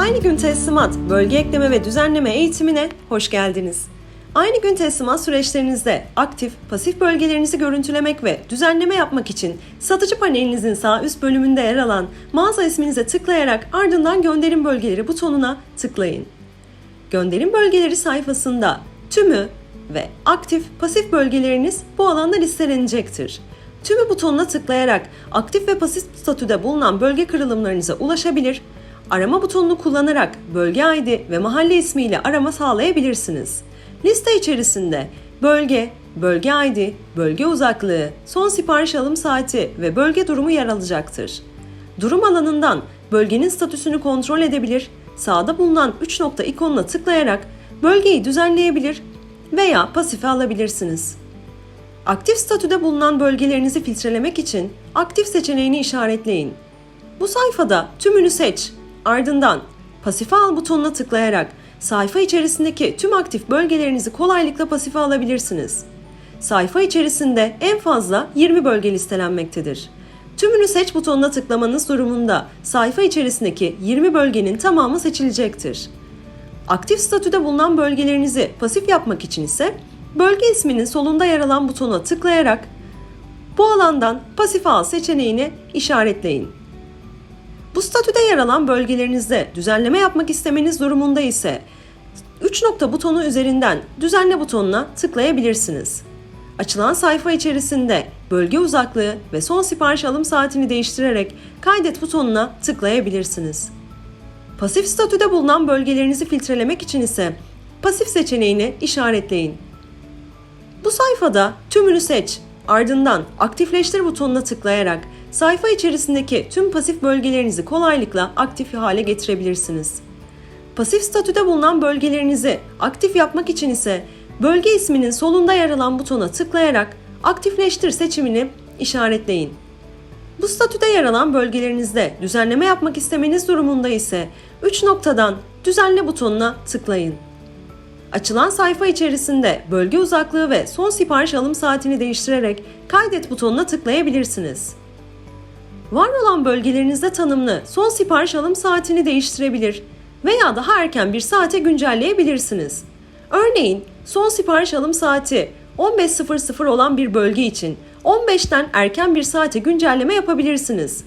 Aynı gün teslimat, bölge ekleme ve düzenleme eğitimine hoş geldiniz. Aynı gün teslimat süreçlerinizde aktif, pasif bölgelerinizi görüntülemek ve düzenleme yapmak için satıcı panelinizin sağ üst bölümünde yer alan mağaza isminize tıklayarak ardından gönderim bölgeleri butonuna tıklayın. Gönderim bölgeleri sayfasında tümü ve aktif, pasif bölgeleriniz bu alanda listelenecektir. Tümü butonuna tıklayarak aktif ve pasif statüde bulunan bölge kırılımlarınıza ulaşabilir, arama butonunu kullanarak bölge ID ve mahalle ismiyle arama sağlayabilirsiniz. Liste içerisinde bölge, bölge ID, bölge uzaklığı, son sipariş alım saati ve bölge durumu yer alacaktır. Durum alanından bölgenin statüsünü kontrol edebilir, sağda bulunan 3 nokta ikonuna tıklayarak bölgeyi düzenleyebilir veya pasife alabilirsiniz. Aktif statüde bulunan bölgelerinizi filtrelemek için aktif seçeneğini işaretleyin. Bu sayfada tümünü seç, ardından pasife al butonuna tıklayarak sayfa içerisindeki tüm aktif bölgelerinizi kolaylıkla pasife alabilirsiniz. Sayfa içerisinde en fazla 20 bölge listelenmektedir. Tümünü seç butonuna tıklamanız durumunda sayfa içerisindeki 20 bölgenin tamamı seçilecektir. Aktif statüde bulunan bölgelerinizi pasif yapmak için ise bölge isminin solunda yer alan butona tıklayarak bu alandan pasif al seçeneğini işaretleyin. Bu statüde yer alan bölgelerinizde düzenleme yapmak istemeniz durumunda ise 3 nokta butonu üzerinden düzenle butonuna tıklayabilirsiniz. Açılan sayfa içerisinde bölge uzaklığı ve son sipariş alım saatini değiştirerek kaydet butonuna tıklayabilirsiniz. Pasif statüde bulunan bölgelerinizi filtrelemek için ise pasif seçeneğini işaretleyin. Bu sayfada tümünü seç, ardından aktifleştir butonuna tıklayarak sayfa içerisindeki tüm pasif bölgelerinizi kolaylıkla aktif hale getirebilirsiniz. Pasif statüde bulunan bölgelerinizi aktif yapmak için ise bölge isminin solunda yer alan butona tıklayarak aktifleştir seçimini işaretleyin. Bu statüde yer alan bölgelerinizde düzenleme yapmak istemeniz durumunda ise 3 noktadan düzenle butonuna tıklayın. Açılan sayfa içerisinde bölge uzaklığı ve son sipariş alım saatini değiştirerek kaydet butonuna tıklayabilirsiniz. Var olan bölgelerinizde tanımlı son sipariş alım saatini değiştirebilir veya daha erken bir saate güncelleyebilirsiniz. Örneğin son sipariş alım saati 15.00 olan bir bölge için 15'ten erken bir saate güncelleme yapabilirsiniz.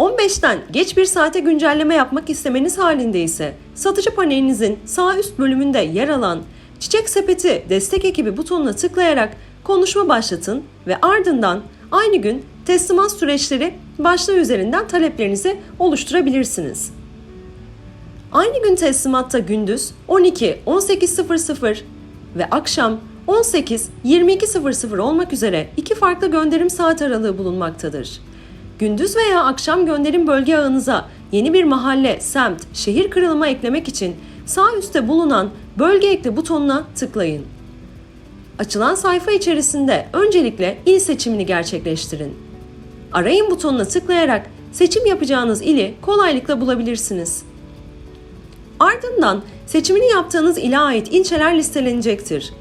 15'ten geç bir saate güncelleme yapmak istemeniz halinde ise satıcı panelinizin sağ üst bölümünde yer alan Çiçek Sepeti Destek Ekibi butonuna tıklayarak konuşma başlatın ve ardından aynı gün teslimat süreçleri başlığı üzerinden taleplerinizi oluşturabilirsiniz. Aynı gün teslimatta gündüz 12-18.00 ve akşam 18-22.00 olmak üzere iki farklı gönderim saat aralığı bulunmaktadır. Gündüz veya akşam gönderim bölge ağınıza yeni bir mahalle, semt, şehir kırılımı eklemek için sağ üstte bulunan bölge ekle butonuna tıklayın. Açılan sayfa içerisinde öncelikle il seçimini gerçekleştirin. Arayın butonuna tıklayarak seçim yapacağınız ili kolaylıkla bulabilirsiniz. Ardından seçimini yaptığınız ile ait ilçeler listelenecektir.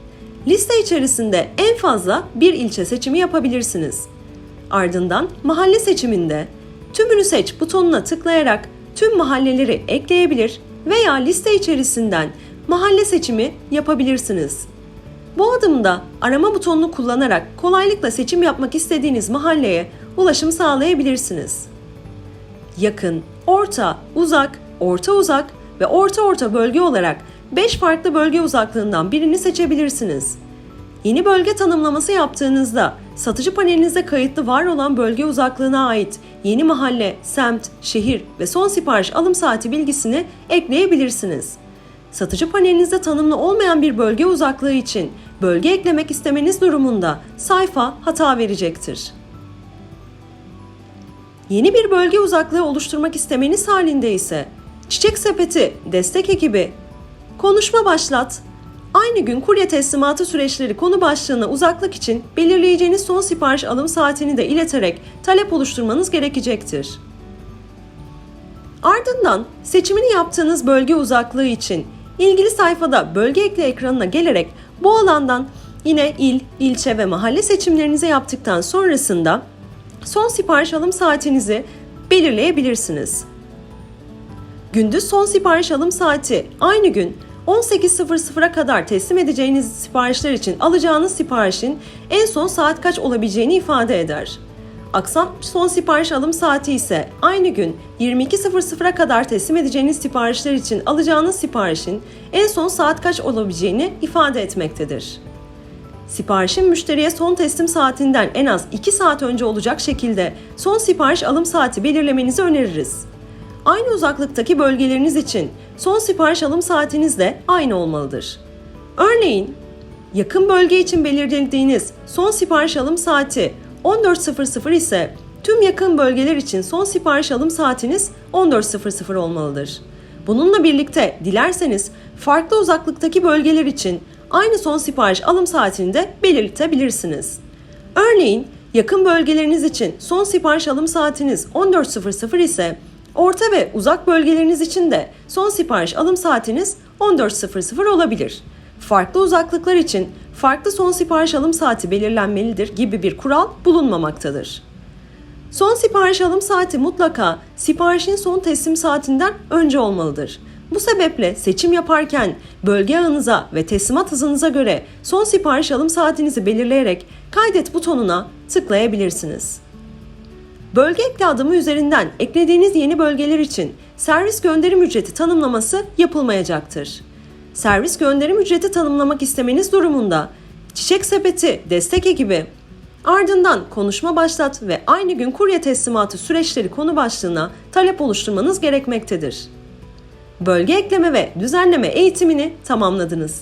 Liste içerisinde en fazla bir ilçe seçimi yapabilirsiniz. Ardından mahalle seçiminde tümünü seç butonuna tıklayarak tüm mahalleleri ekleyebilir veya liste içerisinden mahalle seçimi yapabilirsiniz. Bu adımda arama butonunu kullanarak kolaylıkla seçim yapmak istediğiniz mahalleye ulaşım sağlayabilirsiniz. Yakın, orta, uzak, orta uzak ve orta orta bölge olarak 5 farklı bölge uzaklığından birini seçebilirsiniz. Yeni bölge tanımlaması yaptığınızda satıcı panelinizde kayıtlı var olan bölge uzaklığına ait yeni mahalle, semt, şehir ve son sipariş alım saati bilgisini ekleyebilirsiniz. Satıcı panelinizde tanımlı olmayan bir bölge uzaklığı için bölge eklemek istemeniz durumunda sayfa hata verecektir. Yeni bir bölge uzaklığı oluşturmak istemeniz halinde ise Çiçek Sepeti Destek Ekibi Konuşma başlat. Aynı gün kurye teslimatı süreçleri konu başlığına uzaklık için belirleyeceğiniz son sipariş alım saatini de ileterek talep oluşturmanız gerekecektir. Ardından seçimini yaptığınız bölge uzaklığı için ilgili sayfada bölge ekle ekranına gelerek bu alandan yine il, ilçe ve mahalle seçimlerinizi yaptıktan sonrasında son sipariş alım saatinizi belirleyebilirsiniz. Gündüz son sipariş alım saati aynı gün 18.00'a kadar teslim edeceğiniz siparişler için alacağınız siparişin en son saat kaç olabileceğini ifade eder. Akşam son sipariş alım saati ise aynı gün 22.00'a kadar teslim edeceğiniz siparişler için alacağınız siparişin en son saat kaç olabileceğini ifade etmektedir. Siparişin müşteriye son teslim saatinden en az 2 saat önce olacak şekilde son sipariş alım saati belirlemenizi öneririz. Aynı uzaklıktaki bölgeleriniz için son sipariş alım saatiniz de aynı olmalıdır. Örneğin yakın bölge için belirlediğiniz son sipariş alım saati 14.00 ise tüm yakın bölgeler için son sipariş alım saatiniz 14.00 olmalıdır. Bununla birlikte dilerseniz farklı uzaklıktaki bölgeler için aynı son sipariş alım saatini de belirtebilirsiniz. Örneğin yakın bölgeleriniz için son sipariş alım saatiniz 14.00 ise orta ve uzak bölgeleriniz için de son sipariş alım saatiniz 14.00 olabilir. Farklı uzaklıklar için farklı son sipariş alım saati belirlenmelidir gibi bir kural bulunmamaktadır. Son sipariş alım saati mutlaka siparişin son teslim saatinden önce olmalıdır. Bu sebeple seçim yaparken bölge ağınıza ve teslimat hızınıza göre son sipariş alım saatinizi belirleyerek kaydet butonuna tıklayabilirsiniz. Bölge ekle adımı üzerinden eklediğiniz yeni bölgeler için servis gönderim ücreti tanımlaması yapılmayacaktır. Servis gönderim ücreti tanımlamak istemeniz durumunda Çiçek Sepeti destek ekibi ardından konuşma başlat ve aynı gün kurye teslimatı süreçleri konu başlığına talep oluşturmanız gerekmektedir. Bölge ekleme ve düzenleme eğitimini tamamladınız.